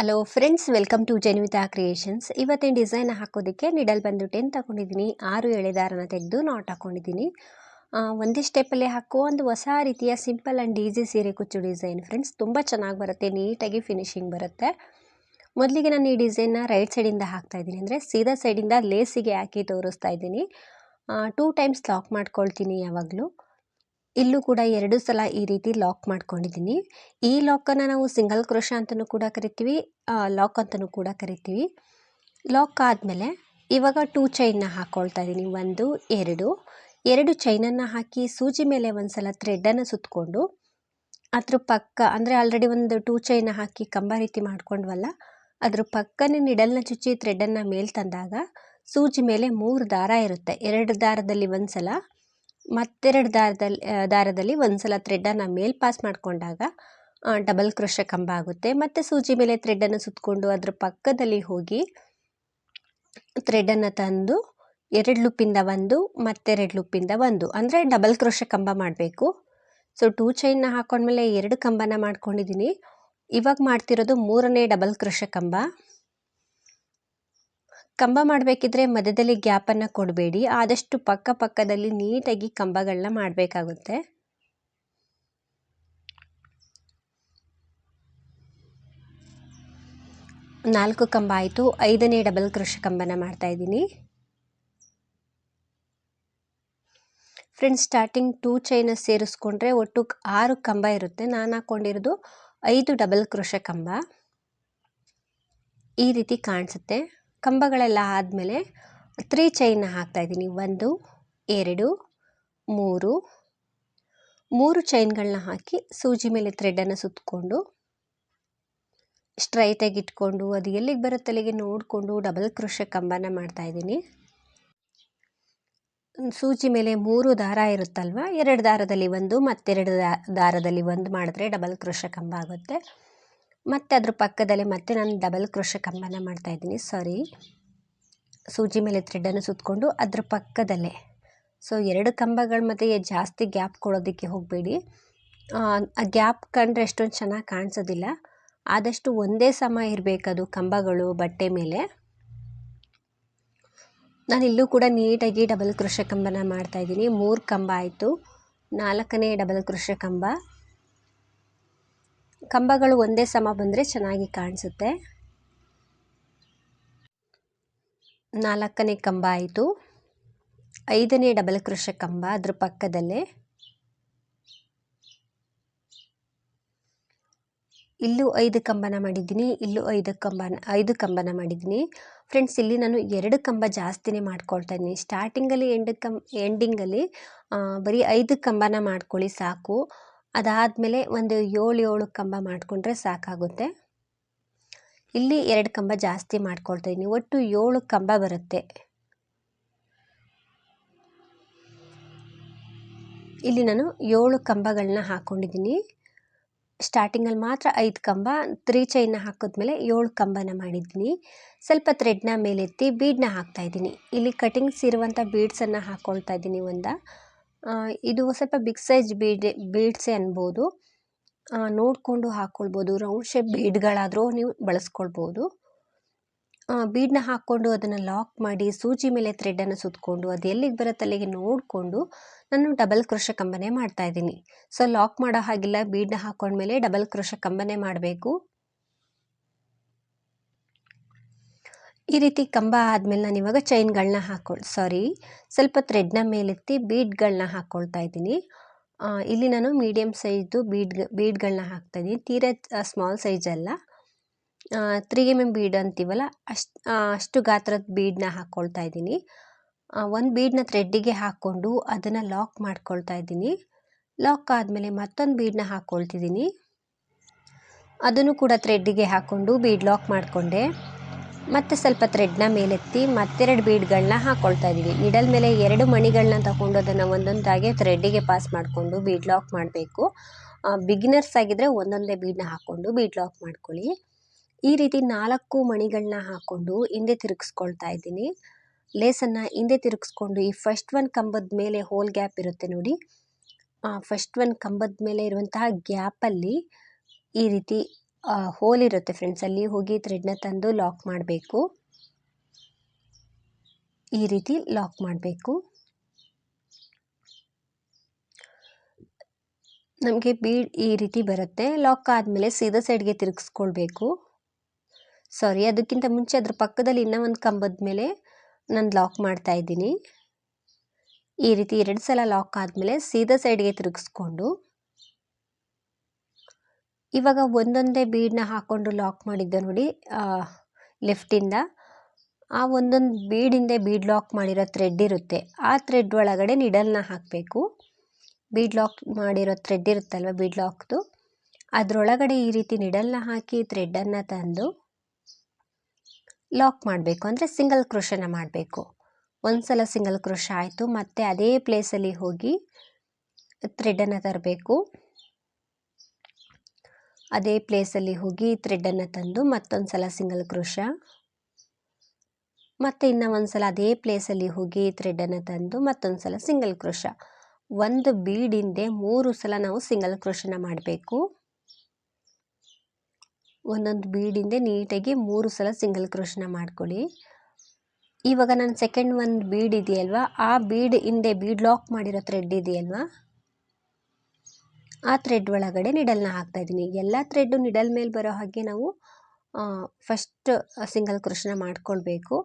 Hello friends welcome to Jenvita creations ಇವತ್ತಿನ design ಹಾಕೋದಕ್ಕೆ needle ಬಂದು ಟೆನ್ ತಗೊಂಡಿದ್ದೀನಿ? ಆರು ಎಳೆದಾರನ ತೆಗೆದು ನಾಟ್ ಹಾಕೊಂಡಿದ್ದೀನಿ. ಒಂದೇ ಸ್ಟೆಪ್ಪಲ್ಲಿ ಹಾಕೋ. ಒಂದು ಹೊಸ ರೀತಿಯ ಸಿಂಪಲ್ ಆ್ಯಂಡ್ ಈಸಿ ಸೀರೆ ಕುಚ್ಚು ಡಿಸೈನ್ ಫ್ರೆಂಡ್ಸ್ ತುಂಬ ಚೆನ್ನಾಗಿ ಬರುತ್ತೆ, ನೀಟಾಗಿ ಫಿನಿಶಿಂಗ್ ಬರುತ್ತೆ. ಮೊದಲಿಗೆ ನಾನು ಈ ಡಿಸೈನ್ನ ರೈಟ್ ಸೈಡಿಂದ ಹಾಕ್ತಾ ಇದ್ದೀನಿ. ಅಂದರೆ ಸೀದಾ ಸೈಡಿಂದ ಲೇಸಿಗೆ ಹಾಕಿ ತೋರಿಸ್ತಾ ಇದ್ದೀನಿ. ಟೂ ಟೈಮ್ಸ್ ಲಾಕ್ ಮಾಡ್ಕೊಳ್ತೀನಿ ಯಾವಾಗಲೂ. ಇಲ್ಲೂ ಕೂಡ ಎರಡು ಸಲ ಈ ರೀತಿ ಲಾಕ್ ಮಾಡ್ಕೊಂಡಿದ್ದೀನಿ. ಈ ಲಾಕನ್ನು ನಾವು ಸಿಂಗಲ್ ಕ್ರೋಶ ಅಂತಲೂ ಕೂಡ ಕರಿತೀವಿ ಲಾಕ್ ಅಂತಲೂ ಕೂಡ ಕರಿತೀವಿ. ಲಾಕ್ ಆದಮೇಲೆ ಇವಾಗ ಟೂ ಚೈನ್ನ ಹಾಕ್ಕೊಳ್ತಾ ಇದ್ದೀನಿ, ಒಂದು, ಎರಡು. ಎರಡು ಚೈನನ್ನು ಹಾಕಿ ಸೂಜಿ ಮೇಲೆ ಒಂದು ಸಲ ಥ್ರೆಡ್ಡನ್ನು ಸುತ್ತಕೊಂಡು ಅದ್ರ ಪಕ್ಕ, ಅಂದರೆ ಆಲ್ರೆಡಿ ಒಂದು ಟೂ ಚೈನ ಹಾಕಿ ಕಂಬ ರೀತಿ ಮಾಡ್ಕೊಂಡ್ವಲ್ಲ, ಅದ್ರ ಪಕ್ಕನೇ ನಿಡಲ್ನ ಚುಚ್ಚಿ ಥ್ರೆಡ್ಡನ್ನು ಮೇಲೆ ತಂದಾಗ ಸೂಜಿ ಮೇಲೆ ಮೂರು ದಾರ ಇರುತ್ತೆ. ಎರಡು ದಾರದಲ್ಲಿ ಒಂದು ಸಲ ಮತ್ತೆರಡು ದಾರದಲ್ಲಿ ದಾರದಲ್ಲಿ ಒಂದು ಸಲ ಥ್ರೆಡ್ಡನ್ನು ಮೇಲೆ ಪಾಸ್ ಮಾಡಿಕೊಂಡಾಗ ಡಬಲ್ ಕ್ರೋಶ ಕಂಬ ಆಗುತ್ತೆ. ಮತ್ತು ಸೂಜಿ ಮೇಲೆ ಥ್ರೆಡ್ಡನ್ನು ಸುತ್ತಕೊಂಡು ಅದ್ರ ಪಕ್ಕದಲ್ಲಿ ಹೋಗಿ ಥ್ರೆಡ್ಡನ್ನು ತಂದು, ಎರಡು ಲುಪ್ಪಿಂದ ಒಂದು, ಮತ್ತೆರಡು ಲುಪ್ಪಿಂದ ಒಂದು. ಅಂದರೆ ಡಬಲ್ ಕ್ರೋಶ ಕಂಬ ಮಾಡಬೇಕು. ಸೊ ಟೂ ಚೈನ್ನ ಹಾಕೊಂಡ್ಮೇಲೆ ಎರಡು ಕಂಬನ ಮಾಡ್ಕೊಂಡಿದ್ದೀನಿ ಇವಾಗ ಮಾಡ್ತಿರೋದು ಮೂರನೇ ಡಬಲ್ ಕ್ರೋಶ ಕಂಬ. ಕಂಬ ಮಾಡಬೇಕಿದ್ರೆ ಮಧ್ಯದಲ್ಲಿ ಗ್ಯಾಪನ್ನು ಕೊಡಬೇಡಿ. ಆದಷ್ಟು ಪಕ್ಕ ಪಕ್ಕದಲ್ಲಿ ನೀಟಾಗಿ ಕಂಬಗಳನ್ನ ಮಾಡಬೇಕಾಗುತ್ತೆ. ನಾಲ್ಕು ಕಂಬ ಆಯಿತು. ಐದನೇ ಡಬಲ್ ಕೃಷ ಕಂಬನ ಮಾಡ್ತಾ ಇದ್ದೀನಿ. ಫ್ರೆಂಡ್ಸ್, ಸ್ಟಾರ್ಟಿಂಗ್ ಟೂ ಚೈನ ಸೇರಿಸ್ಕೊಂಡ್ರೆ ಒಟ್ಟು ಆರು ಕಂಬ ಇರುತ್ತೆ. ನಾನು ಹಾಕ್ಕೊಂಡಿರೋದು ಐದು ಡಬಲ್ ಕೃಷ ಕಂಬ. ಈ ರೀತಿ ಕಾಣಿಸುತ್ತೆ. ಕಂಬಗಳೆಲ್ಲ ಆದಮೇಲೆ ತ್ರೀ ಚೈನ್ನ ಹಾಕ್ತಾಯಿದ್ದೀನಿ ಒಂದು, ಎರಡು, ಮೂರು. ಮೂರು ಚೈನ್ಗಳನ್ನ ಹಾಕಿ ಸೂಜಿ ಮೇಲೆ ಥ್ರೆಡನ್ನು ಸುತ್ತಕೊಂಡು ಸ್ಟ್ರೈಟಾಗಿ ಇಟ್ಕೊಂಡು, ಅದು ಎಲ್ಲಿಗೆ ಬರುತ್ತೆ ಅಲ್ಲಿಗೆ ನೋಡಿಕೊಂಡು ಡಬಲ್ ಕ್ರೋಶ ಕಂಬನ ಮಾಡ್ತಾಯಿದ್ದೀನಿ ಸೂಜಿ ಮೇಲೆ ಮೂರು ದಾರ ಇರುತ್ತಲ್ವ? ಎರಡು ದಾರದಲ್ಲಿ ಒಂದು, ಮತ್ತೆರಡು ದಾರದಲ್ಲಿ ಒಂದು ಮಾಡಿದ್ರೆ ಡಬಲ್ ಕ್ರೋಶ ಕಂಬ ಆಗುತ್ತೆ. ಮತ್ತು ಅದ್ರ ಪಕ್ಕದಲ್ಲಿ ಮತ್ತೆ ನಾನು ಡಬಲ್ ಕ್ರೋಶ ಕಂಬನ ಮಾಡ್ತಾ ಇದ್ದೀನಿ. ಸಾರಿ ಸೂಜಿ ಮೇಲೆ ಥ್ರೆಡನ್ನು ಸುತ್ತಕೊಂಡು ಅದ್ರ ಪಕ್ಕದಲ್ಲೇ. ಸೊ ಎರಡು ಕಂಬಗಳ ಮಧ್ಯೆ ಜಾಸ್ತಿ ಗ್ಯಾಪ್ ಕೊಡೋದಕ್ಕೆ ಹೋಗಬೇಡಿ. ಆ ಗ್ಯಾಪ್ ಕಂಡ್ರೆ ಅಷ್ಟೊಂದು ಚೆನ್ನಾಗಿ ಕಾಣಿಸೋದಿಲ್ಲ. ಆದಷ್ಟು ಒಂದೇ ಸಮ ಇರಬೇಕದು ಕಂಬಗಳು ಬಟ್ಟೆ ಮೇಲೆ. ನಾನು ಇಲ್ಲೂ ಕೂಡ ನೀಟಾಗಿ ಡಬಲ್ ಕೃಷ ಕಂಬನ ಮಾಡ್ತಾಯಿದ್ದೀನಿ ಮೂರು ಕಂಬ ಆಯಿತು. ನಾಲ್ಕನೇ ಡಬಲ್ ಕೃಷ ಕಂಬ. ಕಂಬಗಳು ಒಂದೇ ಸಮ ಬಂದರೆ ಚೆನ್ನಾಗಿ ಕಾಣಿಸುತ್ತೆ. ನಾಲ್ಕನೇ ಕಂಬ ಆಯಿತು. ಐದನೇ ಡಬಲ್ ಕೃಷ ಕಂಬ ಅದ್ರ ಪಕ್ಕದಲ್ಲೇ. ಇಲ್ಲೂ ಐದು ಕಂಬನ ಮಾಡಿದ್ದೀನಿ, ಇಲ್ಲೂ ಐದು ಕಂಬನ ಐದು ಕಂಬನ ಮಾಡಿದ್ದೀನಿ. ಫ್ರೆಂಡ್ಸ್ ಇಲ್ಲಿ ನಾನು ಎರಡು ಕಂಬ ಜಾಸ್ತಿನೇ ಮಾಡ್ಕೊಳ್ತಾ ಇದ್ದೀನಿ. ಸ್ಟಾರ್ಟಿಂಗಲ್ಲಿ ಎಂಡ್ ಕಂ ಎಂಡಿಂಗಲ್ಲಿ ಬರೀ ಐದು ಕಂಬನ ಮಾಡ್ಕೊಳ್ಳಿ ಸಾಕು. ಅದಾದಮೇಲೆ ಒಂದು ಏಳು ಏಳು ಕಂಬ ಮಾಡಿಕೊಂಡ್ರೆ ಸಾಕಾಗುತ್ತೆ. ಇಲ್ಲಿ ಎರಡು ಕಂಬ ಜಾಸ್ತಿ ಮಾಡ್ಕೊಳ್ತಾ ಇದ್ದೀನಿ ಒಟ್ಟು ಏಳು ಕಂಬ ಬರುತ್ತೆ. ಇಲ್ಲಿ ನಾನು ಏಳು ಕಂಬಗಳನ್ನ ಹಾಕ್ಕೊಂಡಿದ್ದೀನಿ ಸ್ಟಾರ್ಟಿಂಗಲ್ಲಿ ಮಾತ್ರ ಐದು ಕಂಬ, ತ್ರೀ ಚೈನ್ನ ಹಾಕಿದ್ಮೇಲೆ ಏಳು ಕಂಬನ ಮಾಡಿದ್ದೀನಿ. ಸ್ವಲ್ಪ ಥ್ರೆಡ್ನ ಮೇಲೆತ್ತಿ ಬೀಡನ್ನ ಹಾಕ್ತಾಯಿದ್ದೀನಿ ಇಲ್ಲಿ ಕಟಿಂಗ್ಸ್ ಇರುವಂಥ ಬೀಡ್ಸನ್ನು ಹಾಕ್ಕೊಳ್ತಾ ಇದ್ದೀನಿ ಒಂದು. ಇದು ಸ್ವಲ್ಪ ಬಿಗ್ ಸೈಜ್ ಬೀಡ್ ಬೀಡ್ಸೇ ಅನ್ಬೋದು. ನೋಡಿಕೊಂಡು ಹಾಕ್ಕೊಳ್ಬೋದು ರೌಂಡ್ ಶೇಪ್ ಬೀಡ್ಗಳಾದರೂ ನೀವು ಬಳಸ್ಕೊಳ್ಬೋದು. ಬೀಡನ್ನ ಹಾಕ್ಕೊಂಡು ಅದನ್ನು ಲಾಕ್ ಮಾಡಿ ಸೂಜಿ ಮೇಲೆ ಥ್ರೆಡನ್ನು ಸುತ್ತಕೊಂಡು ಅದು ಎಲ್ಲಿಗೆ ಬರುತ್ತೆ ಅಲ್ಲಿಗೆ ನೋಡಿಕೊಂಡು ನಾನು ಡಬಲ್ ಕ್ರೋಶ ಕಂಬನೆ ಮಾಡ್ತಾ ಇದ್ದೀನಿ. ಸೊ ಲಾಕ್ ಮಾಡೋ ಹಾಗಿಲ್ಲ ಬೀಡನ್ನ ಹಾಕ್ಕೊಂಡ್ಮೇಲೆ ಡಬಲ್ ಕ್ರೋಶ ಕಂಬನೆ ಮಾಡಬೇಕು. ಈ ರೀತಿ ಕಂಬ ಆದಮೇಲೆ ನಾನು ಇವಾಗ ಚೈನ್ಗಳನ್ನ ಹಾಕ್ಕೊಳ್ ಸಾರಿ ಸ್ವಲ್ಪ ಥ್ರೆಡ್ನ ಮೇಲೆತ್ತಿ ಬೀಡ್ಗಳನ್ನ ಹಾಕ್ಕೊಳ್ತಾ ಇದ್ದೀನಿ. ಇಲ್ಲಿ ನಾನು ಮೀಡಿಯಮ್ ಸೈಜ್ದು ಬೀಡ್ ಬೀಡ್ಗಳನ್ನ ಹಾಕ್ತಾಯಿದ್ದೀನಿ ತೀರಾ ಸ್ಮಾಲ್ ಸೈಜ್ ಅಲ್ಲ. ತ್ರೀ ಎಂ ಎಂ ಬೀಡ್ ಅಂತೀವಲ್ಲ, ಅಷ್ಟು ಅಷ್ಟು ಗಾತ್ರದ ಬೀಡನ್ನ ಹಾಕ್ಕೊಳ್ತಾ ಇದ್ದೀನಿ. ಒಂದು ಬೀಡನ್ನ ಥ್ರೆಡ್ಡಿಗೆ ಹಾಕ್ಕೊಂಡು ಅದನ್ನು ಲಾಕ್ ಮಾಡ್ಕೊಳ್ತಾ ಇದ್ದೀನಿ. ಲಾಕ್ ಆದಮೇಲೆ ಮತ್ತೊಂದು ಬೀಡನ್ನ ಹಾಕ್ಕೊಳ್ತಿದ್ದೀನಿ ಅದನ್ನು ಕೂಡ ಥ್ರೆಡ್ಡಿಗೆ ಹಾಕ್ಕೊಂಡು ಬೀಡ್ ಲಾಕ್ ಮಾಡಿಕೊಂಡೆ. ಮತ್ತೆ ಸ್ವಲ್ಪ ಥ್ರೆಡ್ನ ಮೇಲೆತ್ತಿ ಮತ್ತೆರಡು ಬೀಡ್ಗಳನ್ನ ಹಾಕ್ಕೊಳ್ತಾ ಇದ್ದೀವಿ. ನಿಡಲ್ ಮೇಲೆ ಎರಡು ಮಣಿಗಳನ್ನ ತಗೊಂಡು ಅದನ್ನು ಒಂದೊಂದಾಗೆ ಥ್ರೆಡ್ಡಿಗೆ ಪಾಸ್ ಮಾಡಿಕೊಂಡು ಬೀಡ್ ಲಾಕ್ ಮಾಡಬೇಕು. ಬಿಗಿನರ್ಸ್ ಆಗಿದ್ದರೆ ಒಂದೊಂದೇ ಬೀಡನ್ನ ಹಾಕ್ಕೊಂಡು ಬೀಡ್ ಲಾಕ್ ಮಾಡ್ಕೊಳ್ಳಿ. ಈ ರೀತಿ ನಾಲ್ಕು ಮಣಿಗಳನ್ನ ಹಾಕ್ಕೊಂಡು ಹಿಂದೆ ತಿರುಗಿಸ್ಕೊಳ್ತಾ ಇದ್ದೀನಿ. ಲೇಸನ್ನು ಹಿಂದೆ ತಿರುಗಿಸ್ಕೊಂಡು ಈ ಫಸ್ಟ್ ಒನ್ ಕಂಬದ ಮೇಲೆ ಹೋಲ್ ಗ್ಯಾಪ್ ಇರುತ್ತೆ ನೋಡಿ. ಫಸ್ಟ್ ಒನ್ ಕಂಬದ ಮೇಲೆ ಇರುವಂತಹ ಗ್ಯಾಪಲ್ಲಿ ಈ ರೀತಿ ಹೋಲ್ ಇರುತ್ತೆ ಫ್ರೆಂಡ್ಸ್ ಅಲ್ಲಿ ಹೋಗಿ ಥ್ರೆಡ್ನ ತಂದು ಲಾಕ್ ಮಾಡಬೇಕು. ಈ ರೀತಿ ಲಾಕ್ ಮಾಡಬೇಕು. ನಮಗೆ ಬೀಡ್ ಈ ರೀತಿ ಬರುತ್ತೆ. ಲಾಕ್ ಆದಮೇಲೆ ಸೀದಾ ಸೈಡ್ಗೆ ತಿರುಗಿಸ್ಕೊಳ್ಬೇಕು. ಸಾರಿ ಅದಕ್ಕಿಂತ ಮುಂಚೆ ಅದ್ರ ಪಕ್ಕದಲ್ಲಿ ಇನ್ನೂ ಒಂದು ಕಂಬದ ಮೇಲೆ ನಾನು ಲಾಕ್ ಮಾಡ್ತಾ ಇದ್ದೀನಿ. ಈ ರೀತಿ ಎರಡು ಸಲ ಲಾಕ್ ಆದಮೇಲೆ ಸೀದಾ ಸೈಡ್ಗೆ ತಿರುಗಿಸ್ಕೊಂಡು ಇವಾಗ ಒಂದೊಂದೇ ಬೀಡನ್ನ ಹಾಕ್ಕೊಂಡು ಲಾಕ್ ಮಾಡಿದ್ದೆ ನೋಡಿ ಲೆಫ್ಟಿಂದ ಆ ಒಂದೊಂದು ಹಿಂದೆ ಬೀಡ್ ಲಾಕ್ ಮಾಡಿರೋ ಥ್ರೆಡ್ ಇರುತ್ತೆ. ಆ ಥ್ರೆಡ್ ಒಳಗಡೆ ನಿಡಲ್ನ ಹಾಕಬೇಕು. ಬೀಡ್ ಲಾಕ್ ಮಾಡಿರೋ ಥ್ರೆಡ್ ಇರುತ್ತಲ್ವ ಬೀಡ್ ಲಾಕ್ದು ಅದರೊಳಗಡೆ ಈ ರೀತಿ ನಿಡಲ್ನ ಹಾಕಿ ಥ್ರೆಡ್ಡನ್ನು ತಂದು ಲಾಕ್ ಮಾಡಬೇಕು. ಅಂದರೆ ಸಿಂಗಲ್ ಕ್ರೋಶನ ಮಾಡಬೇಕು. ಒಂದು ಸಲ ಸಿಂಗಲ್ ಕ್ರೋಶ ಆಯಿತು, ಮತ್ತು ಅದೇ ಪ್ಲೇಸಲ್ಲಿ ಹೋಗಿ ಥ್ರೆಡನ್ನು ತರಬೇಕು. ಅದೇ ಪ್ಲೇಸಲ್ಲಿ ಹೋಗಿ ಥ್ರೆಡ್ಡನ್ನು ತಂದು ಮತ್ತೊಂದು ಸಲ ಸಿಂಗಲ್ ಕ್ರೋಶ ಮತ್ತು ಇನ್ನು ಒಂದು ಸಲ ಅದೇ ಪ್ಲೇಸಲ್ಲಿ ಹೋಗಿ ಥ್ರೆಡ್ಡನ್ನು ತಂದು ಮತ್ತೊಂದು ಸಲ ಸಿಂಗಲ್ ಕ್ರೋಶ ಒಂದು ಬೀಡಿಂದೆ ಮೂರು ಸಲ ನಾವು ಸಿಂಗಲ್ ಕ್ರೋಶನ ಮಾಡಬೇಕು. ಒಂದೊಂದು ಬೀಡಿಂದೆ ನೀಟಾಗಿ ಮೂರು ಸಲ ಸಿಂಗಲ್ ಕ್ರೋಶನ ಮಾಡ್ಕೊಳ್ಳಿ. ಇವಾಗ ನಾನು ಸೆಕೆಂಡ್ ಒಂದು ಬೀಡ್ ಇದೆಯಲ್ವಾ? ಆ ಬೀಡ್ ಹಿಂದೆ ಬೀಡ್ ಲಾಕ್ ಮಾಡಿರೋ ಥ್ರೆಡ್ ಇದೆಯಲ್ವಾ? ಆ ಥ್ರೆಡ್ ಒಳಗಡೆ ನಿಡಲ್ನ ಹಾಕ್ತಾ ಇದ್ದೀನಿ. ಎಲ್ಲ ಥ್ರೆಡ್ಡು ನಿಡಲ್ ಮೇಲೆ ಬರೋ ಹಾಗೆ ನಾವು ಫಸ್ಟ್ ಸಿಂಗಲ್ ಕ್ರೋಶನ ಮಾಡ್ಕೊಳ್ಬೇಕು.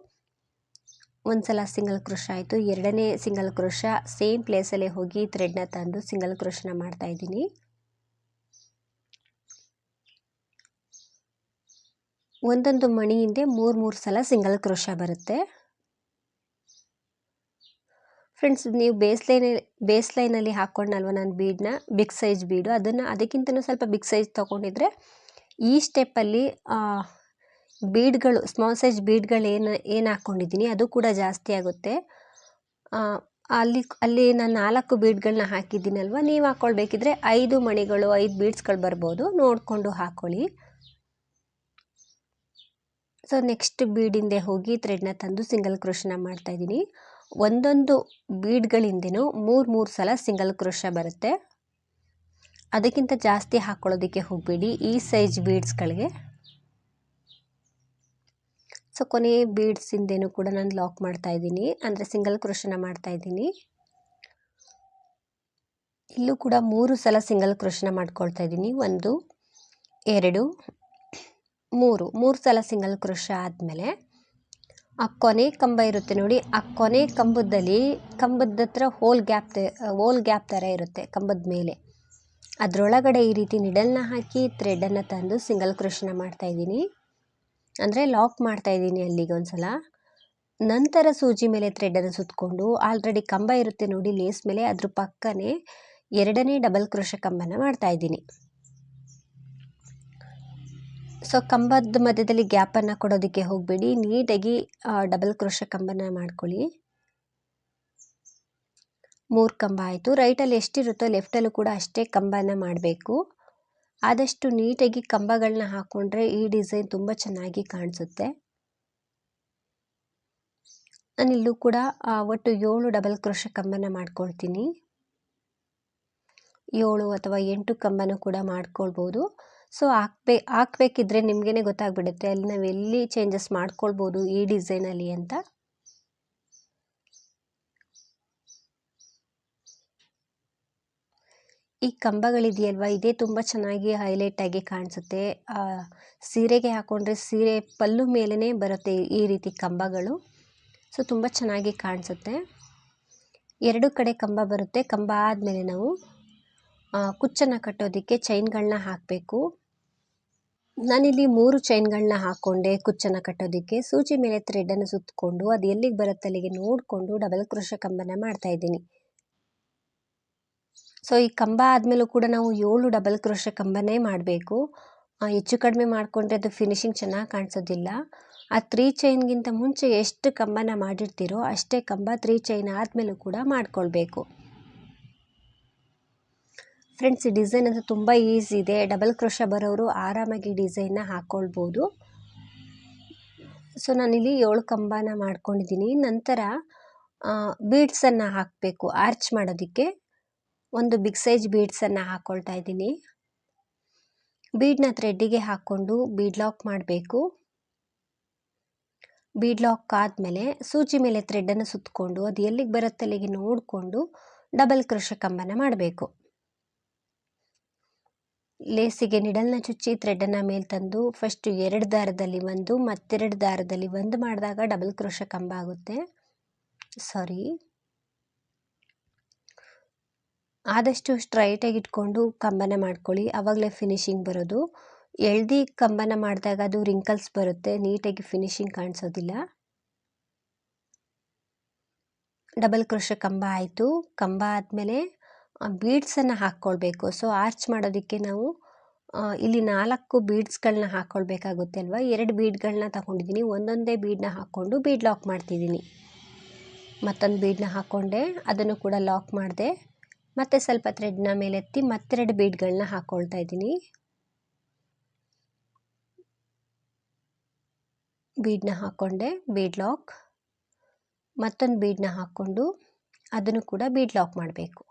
ಒಂದು ಸಲ ಸಿಂಗಲ್ ಕ್ರೋಶ ಆಯಿತು. ಎರಡನೇ ಸಿಂಗಲ್ ಕ್ರೋಶ ಸೇಮ್ ಪ್ಲೇಸಲ್ಲೇ ಹೋಗಿ ಥ್ರೆಡ್ನ ತಂದು ಸಿಂಗಲ್ ಕ್ರೋಶನ ಮಾಡ್ತಾ ಇದ್ದೀನಿ. ಒಂದೊಂದು ಮಣಿಯಿಂದ ಮೂರು ಮೂರು ಸಲ ಸಿಂಗಲ್ ಕ್ರೋಶ ಬರುತ್ತೆ. ಫ್ರೆಂಡ್ಸ್ ನೀವು ಬೇಸ್ ಲೈನ್ ಬೇಸ್ ಲೈನಲ್ಲಿ ಹಾಕ್ಕೊಂಡಲ್ವ ನಾನು ಬೀಡನ್ನ ಬಿಗ್ ಸೈಜ್ ಬೀಡು ಅದನ್ನು ಅದಕ್ಕಿಂತಲೂ ಸ್ವಲ್ಪ ಬಿಗ್ ಸೈಜ್ ತೊಗೊಂಡಿದ್ರೆ, ಈ ಸ್ಟೆಪ್ಪಲ್ಲಿ ಬೀಡ್ಗಳು ಸ್ಮಾಲ್ ಸೈಜ್ ಬೀಡ್ಗಳು ಏನು ಏನು ಹಾಕ್ಕೊಂಡಿದ್ದೀನಿ ಅದು ಕೂಡ ಜಾಸ್ತಿ ಆಗುತ್ತೆ. ಅಲ್ಲಿ ಅಲ್ಲಿ ನಾನು ನಾಲ್ಕು ಬೀಡ್ಗಳನ್ನ ಹಾಕಿದ್ದೀನಲ್ವ? ನೀವು ಹಾಕ್ಕೊಳ್ಬೇಕಿದ್ರೆ ಐದು ಮಣಿಗಳು, ಐದು ಬೀಡ್ಸ್ಗಳು ಬರ್ಬೋದು. ನೋಡಿಕೊಂಡು ಹಾಕ್ಕೊಳ್ಳಿ ಸೊ ನೆಕ್ಸ್ಟ್ ಬೀಡಿಂದೆ ಹೋಗಿ ಥ್ರೆಡ್ನ ತಂದು ಸಿಂಗಲ್ ಕ್ರೋಶನ ಮಾಡ್ತಾಯಿದ್ದೀನಿ ಒಂದೊಂದು ಬೀಡ್ಗಳಿಂದನೂ ಮೂರು ಮೂರು ಸಲ ಸಿಂಗಲ್ ಕ್ರೋಶ ಬರುತ್ತೆ. ಅದಕ್ಕಿಂತ ಜಾಸ್ತಿ ಹಾಕ್ಕೊಳ್ಳೋದಕ್ಕೆ ಹೋಗಬೇಡಿ ಈ ಸೈಜ್ ಬೀಡ್ಸ್ಗಳಿಗೆ. ಸೊ, ಕೊನೆ ಬೀಡ್ಸಿಂದೇನು ಕೂಡ ನಾನು ಲಾಕ್ ಮಾಡ್ತಾ ಇದ್ದೀನಿ. ಅಂದರೆ ಸಿಂಗಲ್ ಕ್ರೋಶನ ಮಾಡ್ತಾ ಇದ್ದೀನಿ. ಇಲ್ಲೂ ಕೂಡ ಮೂರು ಸಲ ಸಿಂಗಲ್ ಕ್ರೋಶನ ಮಾಡ್ಕೊಳ್ತಾ ಇದ್ದೀನಿ. ಒಂದು, ಎರಡು, ಮೂರು. ಮೂರು ಸಲ ಸಿಂಗಲ್ ಕ್ರೋಶ ಆದಮೇಲೆ ಆ ಕೊನೆ ಕಂಬ ಇರುತ್ತೆ ನೋಡಿ, ಆ ಕೊನೆ ಕಂಬದಲ್ಲಿ ಕಂಬದ ಹತ್ರ ಹೋಲ್ ಗ್ಯಾಪ್ ಹೋಲ್ ಗ್ಯಾಪ್ ಥರ ಇರುತ್ತೆ ಕಂಬದ ಮೇಲೆ. ಅದರೊಳಗಡೆ ಈ ರೀತಿ ನಿಡಲ್ನ ಹಾಕಿ ಥ್ರೆಡನ್ನು ತಂದು ಸಿಂಗಲ್ ಕ್ರೋಶನ ಮಾಡ್ತಾಯಿದ್ದೀನಿ ಅಂದರೆ ಲಾಕ್ ಮಾಡ್ತಾಯಿದ್ದೀನಿ ಅಲ್ಲಿಗೆ ಒಂದು ಸಲ ನಂತರ ಸೂಜಿ ಮೇಲೆ ಥ್ರೆಡನ್ನು ಸುತ್ತಕೊಂಡು ಆಲ್ರೆಡಿ ಕಂಬ ಇರುತ್ತೆ ನೋಡಿ ಲೇಸ್ ಮೇಲೆ ಅದ್ರ ಪಕ್ಕನೇ ಎರಡನೇ ಡಬಲ್ ಕ್ರೋಶ ಕಂಬನ ಮಾಡ್ತಾಯಿದ್ದೀನಿ ಸೊ ಕಂಬದ ಮಧ್ಯದಲ್ಲಿ ಗ್ಯಾಪನ್ನು ಕೊಡೋದಕ್ಕೆ ಹೋಗಬೇಡಿ. ನೀಟಾಗಿ ಡಬಲ್ ಕ್ರೋಶ ಕಂಬನ ಮಾಡ್ಕೊಳ್ಳಿ. ಮೂರು ಕಂಬ ಆಯಿತು. ರೈಟಲ್ಲಿ ಎಷ್ಟಿರುತ್ತೋ ಲೆಫ್ಟಲ್ಲೂ ಕೂಡ ಅಷ್ಟೇ ಕಂಬನ ಮಾಡಬೇಕು. ಆದಷ್ಟು ನೀಟಾಗಿ ಕಂಬಗಳನ್ನ ಹಾಕ್ಕೊಂಡ್ರೆ ಈ ಡಿಸೈನ್ ತುಂಬ ಚೆನ್ನಾಗಿ ಕಾಣಿಸುತ್ತೆ. ನಾನಿಲ್ಲೂ ಕೂಡ ಒಟ್ಟು ಏಳು ಡಬಲ್ ಕ್ರೋಶ ಕಂಬನ ಮಾಡ್ಕೊಳ್ತೀನಿ. ಏಳು ಅಥವಾ ಎಂಟು ಕಂಬನೂ ಕೂಡ ಮಾಡ್ಕೊಳ್ಬೋದು. ಸೊ ಹಾಕ್ಬೇ, ಹಾಕ್ಬೇಕಿದ್ರೆ ನಿಮಗೇ ಗೊತ್ತಾಗ್ಬಿಡುತ್ತೆ. ಅಲ್ಲಿ ನಾವು ಎಲ್ಲಿ ಚೇಂಜಸ್ ಮಾಡ್ಕೊಳ್ಬೋದು ಈ ಡಿಸೈನಲ್ಲಿ ಅಂತ. ಈ ಕಂಬಗಳಿದೆಯಲ್ವ? ಇದೇ ತುಂಬ ಚೆನ್ನಾಗಿ ಹೈಲೈಟ್ ಆಗಿ ಕಾಣಿಸುತ್ತೆ. ಸೀರೆಗೆ ಹಾಕ್ಕೊಂಡ್ರೆ ಸೀರೆ ಪಲ್ಲು ಮೇಲೇ ಬರುತ್ತೆ ಈ ರೀತಿ ಕಂಬಗಳು. ಸೊ ತುಂಬ ಚೆನ್ನಾಗಿ ಕಾಣಿಸುತ್ತೆ. ಎರಡು ಕಡೆ ಕಂಬ ಬರುತ್ತೆ. ಕಂಬ ಆದಮೇಲೆ ನಾವು ಕುಚ್ಚನ್ನು ಕಟ್ಟೋದಕ್ಕೆ ಚೈನ್ಗಳನ್ನ ಹಾಕಬೇಕು. ನಾನಿಲ್ಲಿ ಮೂರು ಚೈನ್ಗಳನ್ನ ಹಾಕ್ಕೊಂಡೆ ಕುಚ್ಚನ್ನು ಕಟ್ಟೋದಕ್ಕೆ. ಸೂಜಿ ಮೇಲೆ ಥ್ರೆಡ್ಡನ್ನು ಸುತ್ತಕೊಂಡು ಅದು ಎಲ್ಲಿಗೆ ಬರುತ್ತೆ ಅಲ್ಲಿಗೆ ನೋಡಿಕೊಂಡು ಡಬಲ್ ಕ್ರೋಶ ಕಂಬನ ಮಾಡ್ತಾಯಿದ್ದೀನಿ ಸೊ ಈ ಕಂಬ ಆದಮೇಲೂ ಕೂಡ ನಾವು ಏಳು ಡಬಲ್ ಕ್ರೋಶ ಕಂಬನೇ ಮಾಡಬೇಕು. ಹೆಚ್ಚು ಕಡಿಮೆ ಮಾಡಿಕೊಂಡ್ರೆ ಅದು ಫಿನಿಶಿಂಗ್ ಚೆನ್ನಾಗಿ ಕಾಣಿಸೋದಿಲ್ಲ. ಆ ತ್ರೀ ಚೈನ್ಗಿಂತ ಮುಂಚೆ ಎಷ್ಟು ಕಂಬನ ಮಾಡಿರ್ತೀರೋ ಅಷ್ಟೇ ಕಂಬ ತ್ರೀ ಚೈನ್ ಆದಮೇಲೂ ಕೂಡ ಮಾಡಿಕೊಳ್ಬೇಕು. ಫ್ರೆಂಡ್ಸ್, ಈ ಡಿಸೈನ್ ಅಂತೂ ತುಂಬ ಈಸಿ ಇದೆ. ಡಬಲ್ ಕ್ರೋಶ ಬರೋರು ಆರಾಮಾಗಿ ಡಿಸೈನ್ನ ಹಾಕ್ಕೊಳ್ಬೋದು ಸೊ, ನಾನಿಲ್ಲಿ ಏಳು ಕಂಬನ ಮಾಡ್ಕೊಂಡಿದ್ದೀನಿ. ನಂತರ ಬೀಡ್ಸನ್ನು ಹಾಕಬೇಕು, ಆರ್ಚ್ ಮಾಡೋದಕ್ಕೆ. ಒಂದು ಬಿಗ್ ಸೈಜ್ ಬೀಡ್ಸನ್ನು ಹಾಕ್ಕೊಳ್ತಾ ಇದ್ದೀನಿ. ಬೀಡ್ನ ಥ್ರೆಡ್ಡಿಗೆ ಹಾಕ್ಕೊಂಡು ಬೀಡ್ ಲಾಕ್ ಮಾಡಬೇಕು. ಬೀಡ್ ಲಾಕ್ ಆದಮೇಲೆ ಸೂಜಿ ಮೇಲೆ ಥ್ರೆಡ್ಡನ್ನು ಸುತ್ತಕೊಂಡು ಅದು ಎಲ್ಲಿಗೆ ಬರುತ್ತೆ ಅಲ್ಲಿಗೆ ನೋಡಿಕೊಂಡು ಡಬಲ್ ಕ್ರೋಶ ಕಂಬನ ಮಾಡಬೇಕು. ಲೇಸಿಗೆ ನಿಡಲ್ನ ಚುಚ್ಚಿ ಥ್ರೆಡನ್ನು ಮೇಲೆ ತಂದು ಫಸ್ಟು ಎರಡು ದಾರದಲ್ಲಿ ಒಂದು, ಮತ್ತೆರಡು ದಾರದಲ್ಲಿ ಒಂದು ಮಾಡಿದಾಗ ಡಬಲ್ ಕ್ರೋಶ ಕಂಬ ಆಗುತ್ತೆ. ಸಾರಿ. ಆದಷ್ಟು ಸ್ಟ್ರೈಟಾಗಿ ಇಟ್ಕೊಂಡು ಕಂಬನ ಮಾಡ್ಕೊಳ್ಳಿ. ಆವಾಗಲೇ ಫಿನಿಶಿಂಗ್ ಬರೋದು. ಎಳ್ದಿ ಕಂಬನ ಮಾಡಿದಾಗ ಅದು ರಿಂಕಲ್ಸ್ ಬರುತ್ತೆ. ನೀಟಾಗಿ ಫಿನಿಶಿಂಗ್ ಕಾಣಿಸೋದಿಲ್ಲ. ಡಬಲ್ ಕ್ರೋಶ ಕಂಬ ಆಯಿತು. ಕಂಬ ಆದಮೇಲೆ ಬೀಡ್ಸನ್ನು ಹಾಕ್ಕೊಳ್ಬೇಕು ಸೊ ಆರ್ಚ್ ಮಾಡೋದಕ್ಕೆ ನಾವು ಇಲ್ಲಿ ನಾಲ್ಕು ಬೀಡ್ಸ್ಗಳನ್ನ ಹಾಕ್ಕೊಳ್ಬೇಕಾಗುತ್ತೆ ಅಲ್ವಾ ಎರಡು ಬೀಡ್ಗಳನ್ನ ತಗೊಂಡಿದ್ದೀನಿ. ಒಂದೊಂದೇ ಬೀಡನ್ನ ಹಾಕ್ಕೊಂಡು ಬೀಡ್ ಲಾಕ್ ಮಾಡ್ತಿದ್ದೀನಿ. ಮತ್ತೊಂದು ಬೀಡನ್ನ ಹಾಕ್ಕೊಂಡೆ ಅದನ್ನು ಕೂಡ ಲಾಕ್ ಮಾಡಿದೆ, ಮತ್ತೆ ಸ್ವಲ್ಪ ಥ್ರೆಡ್ನ ಮೇಲೆತ್ತಿ ಮತ್ತೆರಡು ಬೀಡ್ಗಳನ್ನ ಹಾಕ್ಕೊಳ್ತಾ ಇದ್ದೀನಿ. ಬೀಡನ್ನ ಹಾಕ್ಕೊಂಡೆ ಬೀಡ್ ಲಾಕ್ ಮತ್ತೊಂದು ಬೀಡನ್ನ ಹಾಕ್ಕೊಂಡು, ಅದನ್ನು ಕೂಡ ಬೀಡ್ ಲಾಕ್ ಮಾಡಬೇಕು.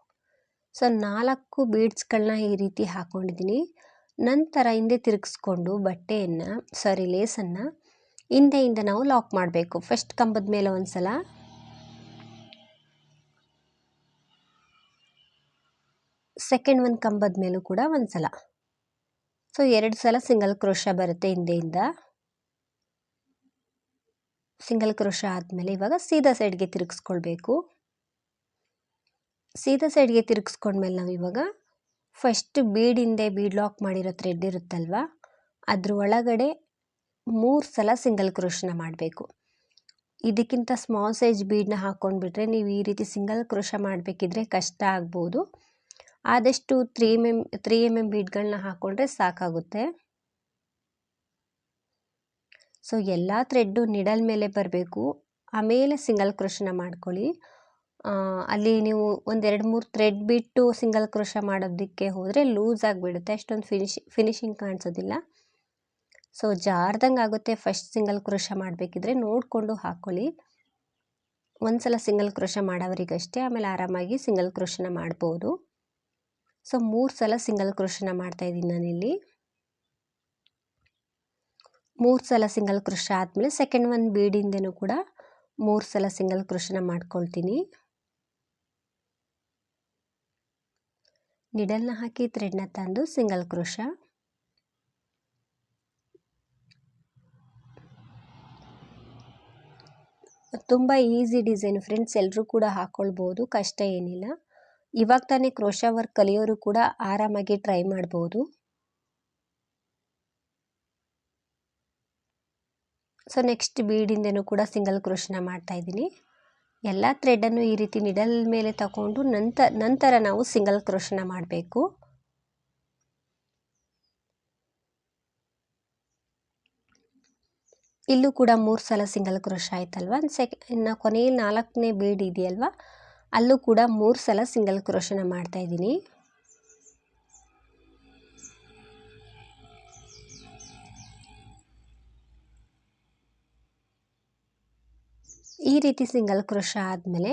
ಸೊ, ನಾಲ್ಕು ಬೀಡ್ಸ್ಗಳನ್ನ ಈ ರೀತಿ ಹಾಕ್ಕೊಂಡಿದ್ದೀನಿ ನಂತರ ಹಿಂದೆ ತಿರುಗಿಸ್ಕೊಂಡು ಬಟ್ಟೆಯನ್ನು, ಸಾರಿ, ಲೇಸನ್ನು ಹಿಂದೆಯಿಂದ ನಾವು ಲಾಕ್ ಮಾಡಬೇಕು. ಫಸ್ಟ್ ಕಂಬದ ಮೇಲೆ ಒಂದು ಸಲ ಸೆಕೆಂಡ್ ಒಂದು ಕಂಬದ ಮೇಲೂ ಕೂಡ ಒಂದು ಸಲ ಸೊ, ಎರಡು ಸಲ ಸಿಂಗಲ್ ಕ್ರೋಶ ಬರುತ್ತೆ ಹಿಂದೆಯಿಂದ. ಸಿಂಗಲ್ ಕ್ರೋಶ ಆದಮೇಲೆ ಇವಾಗ ಸೀದಾ ಸೈಡ್ಗೆ ತಿರುಗಿಸ್ಕೊಳ್ಬೇಕು. ಸೀದಾ ಸೈಡ್ಗೆ ತಿರುಗಿಸ್ಕೊಂಡ್ಮೇಲೆ ನಾವು ಇವಾಗ ಫಸ್ಟ್ ಬೀಡ್ ಹಿಂದೆ ಬೀಡ್ ಲಾಕ್ ಮಾಡಿರೋ ಥ್ರೆಡ್ ಇರುತ್ತಲ್ವ? ಅದ್ರ ಒಳಗಡೆ ಮೂರು ಸಲ ಸಿಂಗಲ್ ಕ್ರೋಶನ ಮಾಡಬೇಕು. ಇದಕ್ಕಿಂತ ಸ್ಮಾಲ್ ಸೈಜ್ ಬೀಡನ್ನ ಹಾಕ್ಕೊಂಡ್ಬಿಟ್ರೆ ನೀವು ಈ ರೀತಿ ಸಿಂಗಲ್ ಕ್ರೋಶ ಮಾಡಬೇಕಿದ್ರೆ ಕಷ್ಟ ಆಗ್ಬೋದು. ಆದಷ್ಟು three M M, three M M ಬೀಡ್ಗಳನ್ನ ಹಾಕ್ಕೊಂಡ್ರೆ ಸಾಕಾಗುತ್ತೆ. ಸೊ, ಎಲ್ಲ ಥ್ರೆಡ್ಡು ನಿಡಲ್ ಮೇಲೆ ಬರಬೇಕು. ಆಮೇಲೆ ಸಿಂಗಲ್ ಕ್ರೋಶನ ಮಾಡ್ಕೊಳ್ಳಿ. ಅಲ್ಲಿ ನೀವು ಒಂದೆರಡು ಮೂರು ಥ್ರೆಡ್ ಬಿಟ್ಟು ಸಿಂಗಲ್ ಕ್ರೋಶ ಮಾಡೋದಕ್ಕೆ ಹೋದರೆ ಲೂಸ್ ಆಗಿಬಿಡುತ್ತೆ. ಅಷ್ಟೊಂದು ಫಿನಿಶ್ ಫಿನಿಶಿಂಗ್ ಕಾಣಿಸೋದಿಲ್ಲ. ಸೊ ಜಾರ್ದಂಗೆ ಆಗುತ್ತೆ ಫಸ್ಟ್ ಸಿಂಗಲ್ ಕ್ರೋಶ ಮಾಡಬೇಕಿದ್ರೆ ನೋಡಿಕೊಂಡು ಹಾಕ್ಕೊಳ್ಳಿ ಒಂದು ಸಲ ಸಿಂಗಲ್ ಕ್ರೋಶ ಮಾಡೋವರಿಗಷ್ಟೇ, ಆಮೇಲೆ ಆರಾಮಾಗಿ ಸಿಂಗಲ್ ಕ್ರೋಶನ ಮಾಡ್ಬೋದು. ಸೊ ಮೂರು ಸಲ ಸಿಂಗಲ್ ಕ್ರೋಶನ ಮಾಡ್ತಾಯಿದ್ದೀನಿ ನಾನಿಲ್ಲಿ. ಮೂರು ಸಲ ಸಿಂಗಲ್ ಕ್ರೋಶ ಆದಮೇಲೆ ಸೆಕೆಂಡ್ ಒನ್ ಬೀಡಿಂದನೂ ಕೂಡ ಮೂರು ಸಲ ಸಿಂಗಲ್ ಕ್ರೋಶನ ಮಾಡ್ಕೊಳ್ತೀನಿ. ನಿಡಲ್ನ ಹಾಕಿ ಥ್ರೆಡ್ನ ತಂದು ಸಿಂಗಲ್ ಕ್ರೋಶ ತುಂಬ ಈಸಿ ಡಿಸೈನ್ ಫ್ರೆಂಡ್ಸ್ ಎಲ್ಲರೂ ಕೂಡ ಹಾಕ್ಕೊಳ್ಬೋದು ಕಷ್ಟ ಏನಿಲ್ಲ. ಇವಾಗ ತಾನೇ ಕ್ರೋಶ ವರ್ಕ್ ಕಲಿಯೋರು ಕೂಡ ಆರಾಮಾಗಿ ಟ್ರೈ ಮಾಡ್ಬೋದು. ಸೊ ನೆಕ್ಸ್ಟ್ ಬೀಡಿಂದನೂ ಕೂಡ ಸಿಂಗಲ್ ಕ್ರೋಶನ ಮಾಡ್ತಾ ಇದ್ದೀನಿ. ಎಲ್ಲ ಥ್ರೆಡನ್ನು ಈ ರೀತಿ ನಿಡಲ್ ಮೇಲೆ ತಗೊಂಡು ನಂತರ ನಂತರ ನಾವು ಸಿಂಗಲ್ ಕ್ರೋಶನ ಮಾಡಬೇಕು. ಇಲ್ಲೂ ಕೂಡ ಮೂರು ಸಲ ಸಿಂಗಲ್ ಕ್ರೋಶ ಆಯ್ತಲ್ವ? ಸೆಕ್ ಇನ್ನು ಕೊನೆಯಲ್ಲಿ ನಾಲ್ಕನೇ ಬೀಡ್ ಇದೆಯಲ್ವ? ಅಲ್ಲೂ ಕೂಡ ಮೂರು ಸಲ ಸಿಂಗಲ್ ಕ್ರೋಶನ ಮಾಡ್ತಾ ಇದ್ದೀನಿ. ಈ ರೀತಿ ಸಿಂಗಲ್ ಕ್ರೋಶ ಆದಮೇಲೆ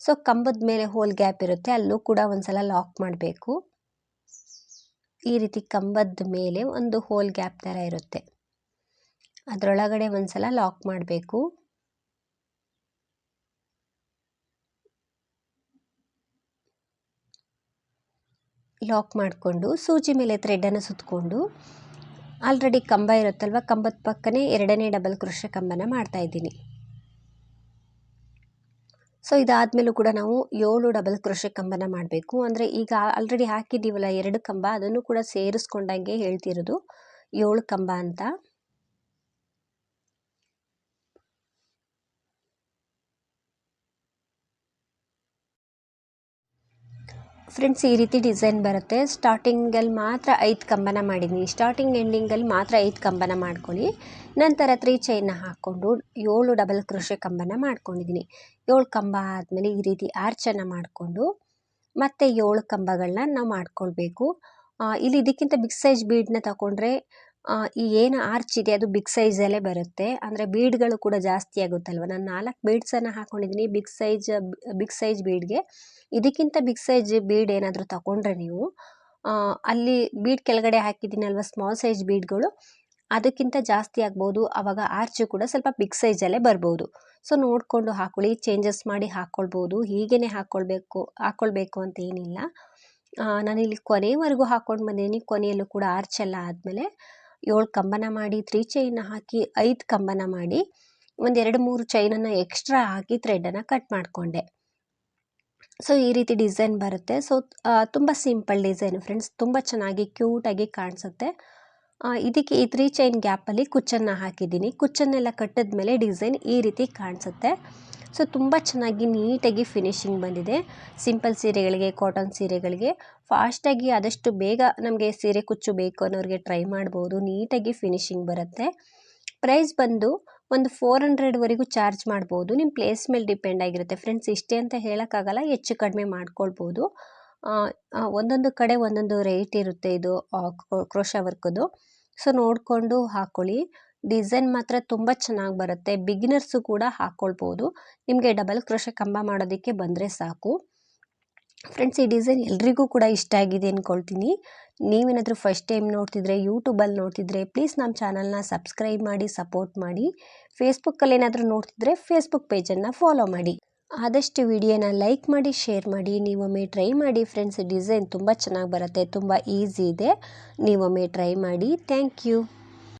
ಸೊ ಕಂಬದ ಮೇಲೆ ಹೋಲ್ ಗ್ಯಾಪ್ ಇರುತ್ತೆ, ಅಲ್ಲೂ ಕೂಡ ಒಂದ್ಸಲ ಲಾಕ್ ಮಾಡಬೇಕು. ಈ ರೀತಿ ಕಂಬದ ಮೇಲೆ ಒಂದು ಹೋಲ್ ಗ್ಯಾಪ್ ಥರ ಇರುತ್ತೆ. ಅದರೊಳಗಡೆ ಒಂದ್ಸಲ ಲಾಕ್ ಮಾಡಬೇಕು. ಲಾಕ್ ಮಾಡಿಕೊಂಡು, ಸೂಜಿ ಮೇಲೆ ಥ್ರೆಡನ್ನು ಸುತ್ತಕೊಂಡು ಆಲ್ರೆಡಿ ಕಂಬ ಇರುತ್ತಲ್ವ, ಕಂಬದ ಪಕ್ಕನೇ ಎರಡನೇ ಡಬಲ್ ಕ್ರೋಶ ಕಂಬನ ಮಾಡ್ತಾ ಇದ್ದೀನಿ. ಸೊ ಇದಾದಮೇಲೂ ಕೂಡ ನಾವು ಏಳು ಡಬಲ್ ಕ್ರೋಶೆ ಕಂಬನ ಮಾಡಬೇಕು. ಅಂದರೆ ಈಗ ಆಲ್ರೆಡಿ ಹಾಕಿದ್ದೀವಲ್ಲ ಎರಡು ಕಂಬ, ಅದನ್ನು ಕೂಡ ಸೇರಿಸ್ಕೊಂಡಂಗೆ ಹೇಳ್ತಿರೋದು ಏಳು ಕಂಬ ಅಂತ. ಫ್ರೆಂಡ್ಸ್ ಈ ರೀತಿ ಡಿಸೈನ್ ಬರುತ್ತೆ. ಸ್ಟಾರ್ಟಿಂಗಲ್ಲಿ ಮಾತ್ರ ಐದು ಕಂಬನ ಮಾಡಿದ್ದೀನಿ ಸ್ಟಾರ್ಟಿಂಗ್ ಎಂಡಿಂಗಲ್ಲಿ ಮಾತ್ರ ಐದು ಕಂಬನ ಮಾಡ್ಕೊಳ್ಳಿ ನಂತರ ತ್ರೀ ಚೈನ್ನ ಹಾಕ್ಕೊಂಡು ಏಳು ಡಬಲ್ ಕೃಷಿ ಕಂಬನ ಮಾಡ್ಕೊಂಡಿದ್ದೀನಿ ಏಳು ಕಂಬ ಆದಮೇಲೆ ಈ ರೀತಿ ಆರ್ಚನ್ನು ಮಾಡಿಕೊಂಡು ಮತ್ತೆ ಏಳು ಕಂಬಗಳನ್ನ ನಾವು ಮಾಡ್ಕೊಳ್ಬೇಕು. ಇಲ್ಲಿ ಇದಕ್ಕಿಂತ ಬಿಗ್ ಸೈಜ್ ಬೀಡನ್ನ ತಗೊಂಡ್ರೆ ಈ ಏನು ಆರ್ಚ್ ಇದೆ, ಅದು ಬಿಗ್ ಸೈಜಲ್ಲೇ ಬರುತ್ತೆ. ಅಂದರೆ ಬೀಡ್ಗಳು ಕೂಡ ಜಾಸ್ತಿ ಆಗುತ್ತಲ್ವ? ನಾನು ನಾಲ್ಕು ಬೀಡ್ಸನ್ನು ಹಾಕ್ಕೊಂಡಿದ್ದೀನಿ ಬಿಗ್ ಸೈಜ್ ಬಿಗ್ ಸೈಜ್ ಬೀಡ್ಗೆ ಇದಕ್ಕಿಂತ ಬಿಗ್ ಸೈಜ್ ಬೀಡ್ ಏನಾದರೂ ತಗೊಂಡ್ರೆ ನೀವು ಅಲ್ಲಿ ಬೀಡ್ ಕೆಳಗಡೆ ಹಾಕಿದ್ದೀನಲ್ವ ಸ್ಮಾಲ್ ಸೈಜ್ ಬೀಡ್ಗಳು ಅದಕ್ಕಿಂತ ಜಾಸ್ತಿ ಆಗ್ಬೋದು. ಆವಾಗ ಆರ್ಚು ಕೂಡ ಸ್ವಲ್ಪ ಬಿಗ್ ಸೈಜಲ್ಲೇ ಬರ್ಬೋದು. ಸೊ ನೋಡಿಕೊಂಡು ಹಾಕೊಳ್ಳಿ ಚೇಂಜಸ್ ಮಾಡಿ ಹಾಕ್ಕೊಳ್ಬೋದು ಹೀಗೇ ಹಾಕ್ಕೊಳ್ಬೇಕು ಹಾಕ್ಕೊಳ್ಬೇಕು ಅಂತ ಏನಿಲ್ಲ. ನಾನಿಲ್ಲಿ ಕೊನೆವರೆಗೂ ಹಾಕ್ಕೊಂಡು ಬಂದಿದ್ದೀನಿ ಕೊನೆಯಲ್ಲೂ ಕೂಡ ಆರ್ಚ್ ಎಲ್ಲ ಆದಮೇಲೆ ಏಳು ಕಂಬನ ಮಾಡಿ, ತ್ರೀ ಚೈನ್ ಹಾಕಿ, ಐದು ಕಂಬನ ಮಾಡಿ, ಒಂದೆರಡು ಮೂರು ಚೈನನ್ನು ಎಕ್ಸ್ಟ್ರಾ ಹಾಕಿ ಥ್ರೆಡನ್ನು ಕಟ್ ಮಾಡಿಕೊಂಡೆ. ಸೊ, ಈ ರೀತಿ ಡಿಸೈನ್ ಬರುತ್ತೆ. ಸೊ ತುಂಬ ಸಿಂಪಲ್ ಡಿಸೈನ್ ಫ್ರೆಂಡ್ಸ್. ತುಂಬ ಚೆನ್ನಾಗಿ ಕ್ಯೂಟಾಗಿ ಕಾಣಿಸುತ್ತೆ. ಇದಕ್ಕೆ ಈ ತ್ರೀ ಚೈನ್ ಗ್ಯಾಪಲ್ಲಿ ಕುಚ್ಚನ್ನು ಹಾಕಿದ್ದೀನಿ. ಕುಚ್ಚನ್ನೆಲ್ಲ ಕಟ್ಟಿದ ಮೇಲೆ ಡಿಸೈನ್ ಈ ರೀತಿ ಕಾಣಿಸುತ್ತೆ. ಸೊ, ತುಂಬ ಚೆನ್ನಾಗಿ ನೀಟಾಗಿ ಫಿನಿಶಿಂಗ್ ಬಂದಿದೆ. ಸಿಂಪಲ್ ಸೀರೆಗಳಿಗೆ ಕಾಟನ್ ಸೀರೆಗಳಿಗೆ. ಫಾಸ್ಟಾಗಿ ಆದಷ್ಟು ಬೇಗ ನಮಗೆ ಸೀರೆ ಕುಚ್ಚು ಬೇಕು ಅನ್ನೋರಿಗೆ ಟ್ರೈ ಮಾಡ್ಬೋದು. ನೀಟಾಗಿ ಫಿನಿಶಿಂಗ್ ಬರುತ್ತೆ. ಪ್ರೈಸ್ ಬಂದು ಒಂದು ಫೋರ್ ಹಂಡ್ರೆಡ್ವರೆಗೂ ಚಾರ್ಜ್ ಮಾಡ್ಬೋದು. ನಿಮ್ಮ ಪ್ಲೇಸ್ ಮೇಲೆ ಡಿಪೆಂಡ್ ಆಗಿರುತ್ತೆ. ಫ್ರೆಂಡ್ಸ್ ಇಷ್ಟೇ ಅಂತ ಹೇಳೋಕ್ಕಾಗಲ್ಲ, ಹೆಚ್ಚು ಕಡಿಮೆ ಮಾಡ್ಕೊಳ್ಬೋದು. ಒಂದೊಂದು ಕಡೆ ಒಂದೊಂದು ರೇಟ್ ಇರುತ್ತೆ ಇದು ಕ್ರೋಶ ವರ್ಕದು ಸೊ ನೋಡಿಕೊಂಡು ಹಾಕ್ಕೊಳ್ಳಿ ಡಿಸೈನ್ ಮಾತ್ರ ತುಂಬ ಚೆನ್ನಾಗಿ ಬರುತ್ತೆ. ಬಿಗಿನರ್ಸು ಕೂಡ ಹಾಕ್ಕೊಳ್ಬೋದು ನಿಮಗೆ ಡಬಲ್ ಕ್ರೋಶ ಕಂಬ ಮಾಡೋದಕ್ಕೆ ಬಂದರೆ ಸಾಕು. ಫ್ರೆಂಡ್ಸ್, ಈ ಡಿಸೈನ್ ಎಲ್ರಿಗೂ ಕೂಡ ಇಷ್ಟ ಆಗಿದೆ ಅಂದ್ಕೊಳ್ತೀನಿ ನೀವೇನಾದರೂ ಫಸ್ಟ್ ಟೈಮ್ ನೋಡ್ತಿದ್ರೆ ಯೂಟ್ಯೂಬಲ್ಲಿ ನೋಡ್ತಿದ್ರೆ, ಪ್ಲೀಸ್ ನಮ್ಮ ಚಾನಲ್ನ ಸಬ್ಸ್ಕ್ರೈಬ್ ಮಾಡಿ, ಸಪೋರ್ಟ್ ಮಾಡಿ. ಫೇಸ್ಬುಕ್ಕಲ್ಲಿ ಏನಾದರೂ ನೋಡ್ತಿದ್ರೆ, ಫೇಸ್ಬುಕ್ ಪೇಜನ್ನು ಫಾಲೋ ಮಾಡಿ. ಆದಷ್ಟು ವಿಡಿಯೋನ ಲೈಕ್ ಮಾಡಿ, ಶೇರ್ ಮಾಡಿ. ನೀವೊಮ್ಮೆ ಟ್ರೈ ಮಾಡಿ ಫ್ರೆಂಡ್ಸ್, ಡಿಸೈನ್ ತುಂಬ ಚೆನ್ನಾಗಿ ಬರುತ್ತೆ, ತುಂಬ ಈಸಿ ಇದೆ. ನೀವೊಮ್ಮೆ ಟ್ರೈ ಮಾಡಿ. Thank you.